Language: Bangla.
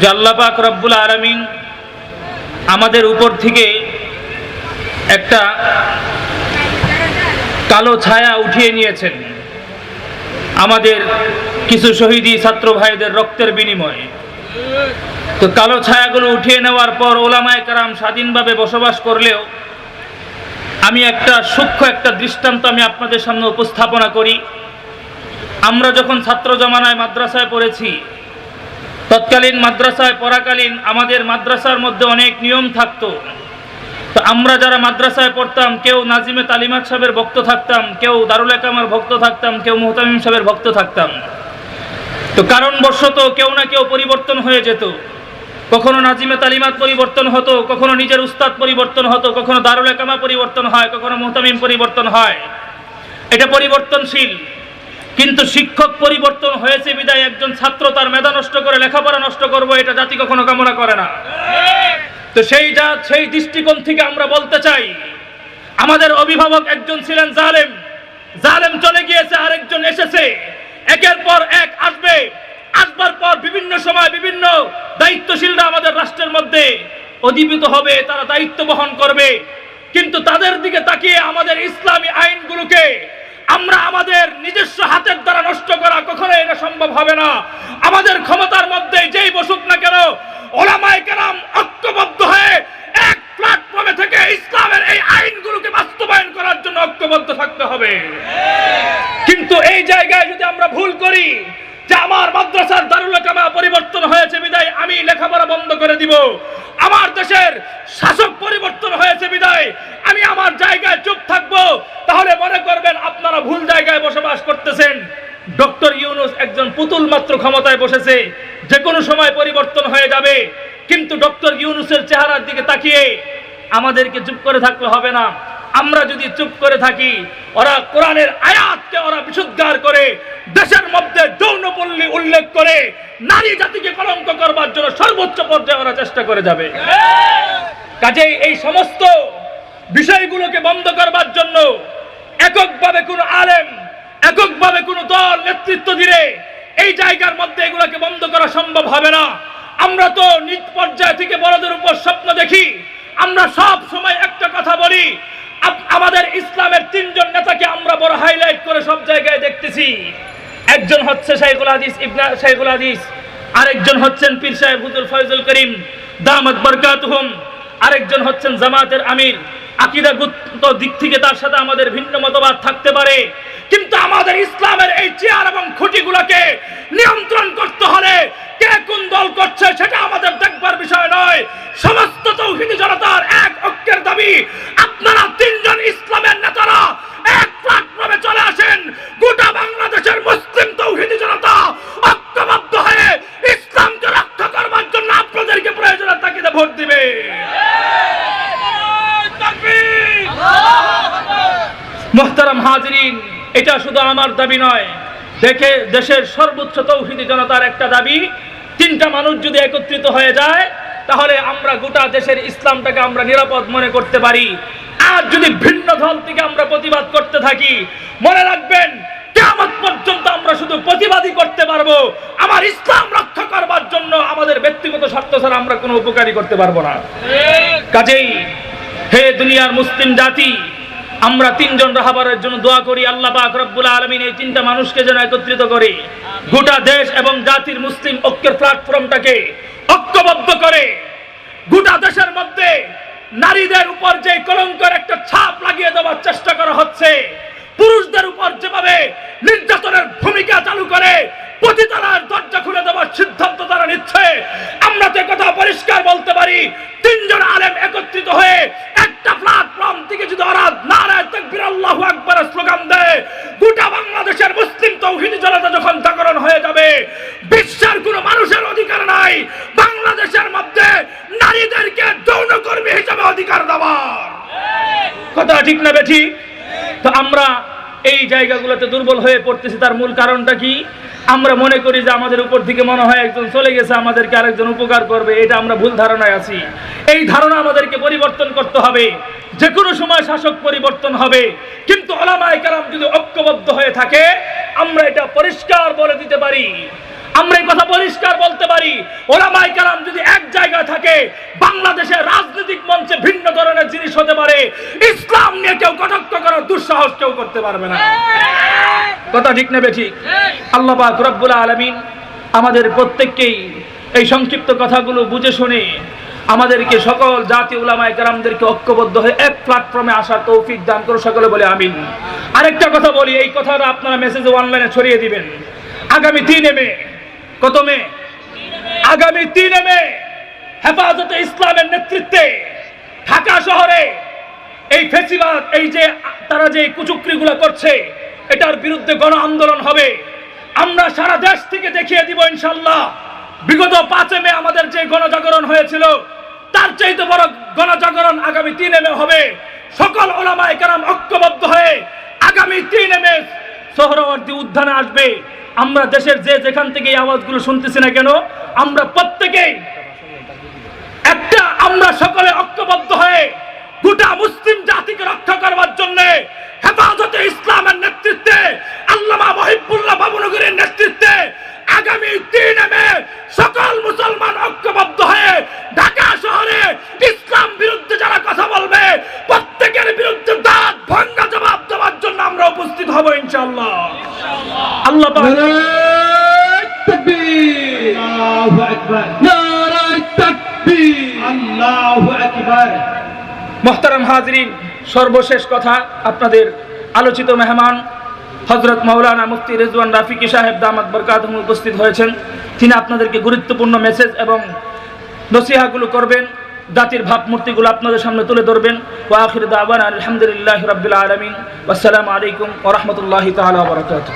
যে আল্লাহ পাক রব্বুল আলমিন আমাদের উপর থেকে একটা কালো ছায়া উঠিয়ে নিয়েছেন। আমাদের কিছু শহীদি ছাত্র ভাইদের রক্তের বিনিময়ে। তো কালো ছায়াগুলো উঠিয়ে নেওয়ার পর ওলামায় কারাম স্বাধীনভাবে বসবাস করলেও আমি একটা সূক্ষ্ম একটা দৃষ্টান্ত আমি আপনাদের সামনে উপস্থাপনা করি। আমরা যখন ছাত্র জমানায় মাদ্রাসায় পড়েছি তৎকালীন মাদ্রাসায়, পড়াকালীন আমাদের মাদ্রাসার মধ্যে অনেক নিয়ম থাকতো। তো আমরা যারা মাদ্রাসায় পড়তাম, কেউ নাজিমে তালিমাত সাহেবের ভক্ত থাকতাম, কেউ দারুল একামার ভক্ত থাকতাম, কেউ মোহতামিম সাহেবের ভক্ত থাকতাম। তো কারণবশত কেউ না কেউ পরিবর্তন হয়ে যেত। কখনো নাজিমে তালিমাত পরিবর্তন হতো, কখনো নিজের উস্তাদ পরিবর্তন হতো, কখনো দারুল একামা পরিবর্তন হয়, কখনো মোহতামিম পরিবর্তন হয়। এটা পরিবর্তনশীল। কিন্তু শিক্ষক পরিবর্তন হয়েছে, বিদায়, একজন ছাত্র তার মেধা নষ্ট করে, লেখাপড়া নষ্ট করব, এটা জাতি কখনো কামনা করে না। তো সেই যা, সেই দৃষ্টিকোণ থেকে আমরা বলতে চাই, আমাদের অভিভাবক একজন ছিলেন জালেম। জালেম চলে গিয়েছে, আরেকজন এসেছে। একের পর এক আসবে। আসবার পর বিভিন্ন সময় বিভিন্ন দায়িত্বশীলরা আমাদের রাষ্ট্রের মধ্যে অধিবিত হবে, তারা দায়িত্ব বহন করবে। কিন্তু তাদের দিকে তাকিয়ে আমাদের ইসলামী আইনগুলোকে আমরা আমাদের নিজস্ব হাতের দ্বারা নষ্ট করা কখনো এটা সম্ভব হবে না। আমাদের ক্ষমতার মধ্যে যেই বসুক না কেন, ওলামায়ে কেরাম ঐক্যবদ্ধ হয়ে এক প্ল্যাটফর্মে থেকে ইসলামের এই আইনগুলোকে বাস্তবায়ন করার জন্য ঐক্যবদ্ধ থাকতে হবে। কিন্তু এই জায়গায় যদি আমরা ভুল করি, যে আমার মাদ্রাসার দারুল কামা পরিবর্তন হয়েছে, বিদায় আমি লেখাপড়া বন্ধ করে দিব আমার দেশের শাসক পরিবর্তন হয়েছে বিদায় আমি আমার জায়গায় চুপ থাকব তাহলে মনে করবেন আপনারা ভুল জায়গায় বসবাস করতেছেন ডক্টর ইউনুস একজন পুতুল মাত্র ক্ষমতায় বসেছে। যে কোনো সময় পরিবর্তন হয়ে যাবে। কিন্তু ডক্টর ইউনুসের চেহারার দিকে তাকিয়ে আমাদেরকে চুপ করে থাকলে হবে না। আমরা যদি চুপ করে থাকি, ওরা কোরআনের আয়াতকে ওরা বিশুদ্ধার করে, দেশের মধ্যে যৌনপল্লী উল্লেখ করে, নারী জাতিকে কলঙ্ক করবার জন্য সর্বোচ্চ পর্যায়ে ওরা চেষ্টা করে যাবে। কাজেই এই সমস্ত বিষয়গুলোকে বন্ধ করবার জন্য এককভাবে কোনো আলেম, এককভাবে কোনো দল নেতৃত্ব দিলে এই জায়গার মধ্যে এগুলোকে বন্ধ করা সম্ভব হবে না। আমরা তো নিজ পর্যায় থেকে বড়দের উপর স্বপ্ন দেখি। আমরা সব সময় একটা কথা বলি আমাদের ইসলামের তিনজন নেতাকে আমরা বড় হাইলাইট করে সব জায়গায় দেখতেছি। একজন হচ্ছে শাইখুল হাদিস ইবনা শাইখুল হাদিস, আরেকজন হচ্ছেন পীর সাহেব হুজুর ফয়জুল করিম, দামাত বরকাতুহুম, আরেকজন হচ্ছেন জামাতের আমির। আকিদাগত দিক থেকে তার সাথে আমাদের ভিন্ন মতবাদ থাকতে পারে। কিন্তু আমাদের ইসলামের এই চেয়ার এবং খুঁটিগুলোকে নিয়ন্ত্রণ করতে হলে কে কোন দল করছে সেটা আমাদের দেখবার বিষয় নয়। সমস্ত তৌহিদি জনতার এক ঐক্যের দাবি আপনারা তিনজন ইসলামের নেতারা এক প্ল্যাটফর্মে চলে আসেন। গোটা বাংলাদেশের মুসলিম তৌহিদি জনতা ঐক্যবদ্ধ হয়ে ইসলামকে রক্ষা করবার জন্য আপনাদেরকে প্রয়োজনের তাকিদে ভোট দিবে। মোহতারাম হাজরিন এটা শুধু আমার দাবি নয়। দেখে দেশের সর্বোচ্চ তৌহিদি জনতার একটা দাবি তিনটা মানুষ যদি একত্রিত হয়ে যায় তাহলে আমরা গোটা দেশের ইসলামটাকে আমরা নিরাপদ মনে করতে পারি। আর যদি ভিন্ন দল থেকে আমরা প্রতিবাদ করতে থাকি মনে রাখবেন কেমন পর্যন্ত আমরা শুধু প্রতিবাদী করতে পারব। আমার ইসলাম রক্ষা করবার জন্য আমাদের ব্যক্তিগত স্বার্থ ছাড়া আমরা কোনো উপকারী করতে পারব না। কাজেই হে দুনিয়ার মুসলিম জাতি আমরা তিনজন রাহাবারের জন্য দোয়া করি, আল্লাহ পাক রব্বুল আলমিন এই তিনটা মানুষকে যেন একত্রিত করে, গোটা দেশ এবং জাতির মুসলিম ঐক্যের প্ল্যাটফর্মটাকে ঐক্যবদ্ধ করে, গোটা দেশের মধ্যে নারীদের উপর যে কলঙ্কের একটা ছাপ লাগিয়ে দেওয়ার চেষ্টা করা হচ্ছে, পুরুষদের উপর যেভাবে নির্যাতনের ভূমিকা চালু করে পতিতালার দরজা খুলে দেওয়ার সিদ্ধান্ত তারা নিচ্ছে আমরা তো কথা পরিষ্কার বলতে পারি তিনজন আলেম একত্রিত হয়ে একটা প্ল্যাটফর্ম থেকে যদি ওরা নারায় তাকবীর আল্লাহু আকবার স্লোগান দেয় গোটা বাংলাদেশের মুসলিম তৌহিদি জনতা যখন জাগরণ হয়ে যাবে বিশ্বের কোনো মানুষের অধিকার নাই বাংলাদেশের মধ্যে নারীদেরকে যৌনকর্মী হিসেবে অধিকার দেওয়ার কথা ঠিক না বেঠি? তো আমরা এই জায়গাগুলোতে দুর্বল হয়ে পড়তেছি, তার মূল কারণটা কি? আমরা মনে করি যে আমাদের উপর থেকে মনে হয় একজন চলে গেছে, আমাদেরকে আরেকজন উপকার করবে, এটা আমরা ভুল ধারণায় আছি। এই ধারণা আমাদেরকে পরিবর্তন করতে হবে। যে কোনো সময় শাসক পরিবর্তন হবে। কিন্তু ওলামায়ে কেরাম যদি ঐক্যবদ্ধ হয়ে থাকে, আমরা এটা পরিষ্কার বলে দিতে পারি। আমরা এই কথা পরিষ্কার বলতে পারি। ওলামাই কালাম যদি এক জায়গায় থাকে, বাংলাদেশের রাজনৈতিক মঞ্চে ভিন্ন ধরনের জিনিস হতে পারে। ইসলাম নিয়ে কেউ কটাক্ষ করার দুঃসাহস কেউ করতে পারবে না। কথা ঠিক নেবে ঠিক? আল্লাহ পাক রব্বুল আলামিন আমাদের প্রত্যেককেই এই সংক্ষিপ্ত কথাগুলো বুঝে শুনে আমাদেরকে সকল জাতি উলামায়ে কেরামদেরকে ঐক্যবদ্ধ হয়ে এক প্ল্যাটফর্মে আসার তৌফিক দান করে সকলে বলে আমিন। আরেকটা কথা বলি, এই কথাটা আপনারা মেসেজে অনলাইনে ছড়িয়ে দিবেন। আগামী তিনে মে কত মে আগামী তিনে মে হেফাজতে ইসলামের নেতৃত্বে ঢাকা শহরে এই ফেসিবাদ, এই যে তারা যে কুচুকরিগুলো করছে, এটার বিরুদ্ধে গণ আন্দোলন হবে। আমরা সারা দেশ থেকে দেখিয়ে দিব ইনশাল্লাহ বিগত পাঁচে মে আমাদের যে গণজাগরণ হয়েছিল, তার চাইতে বড় গণজাগরণ আগামী তিনে মে হবে। সকল ওলামায় কেরাম ঐক্যবদ্ধ হয়ে আগামী তিনে মে সোহরাওয়ার্দী উদ্যানে আসবে। আমরা দেশের যে যেখান থেকে এই আওয়াজগুলো শুনতেছি না কেন, আমরা প্রত্যেকেই একটা আমরা সকলে আল্লাহ মোহতারাম হাজরিন সর্বশেষ কথা আপনাদের আলোচিত মেহমান হজরত মৌলানা মুফতি রেজওয়ান রাফিকি সাহেব দামাত বরকাত উপস্থিত হয়েছেন। তিনি আপনাদেরকে গুরুত্বপূর্ণ মেসেজ এবং নসিহাগুলো করবেন জাতির ভাবমূর্তিগুলো আপনাদের সামনে তুলে ধরবেন। ওয়াখির দাওয়ান আলহামদুলিল্লাহ রবিল আলমিন। আসসালামু আলাইকুম ওরহমতুল্লাহ তালা বরকাত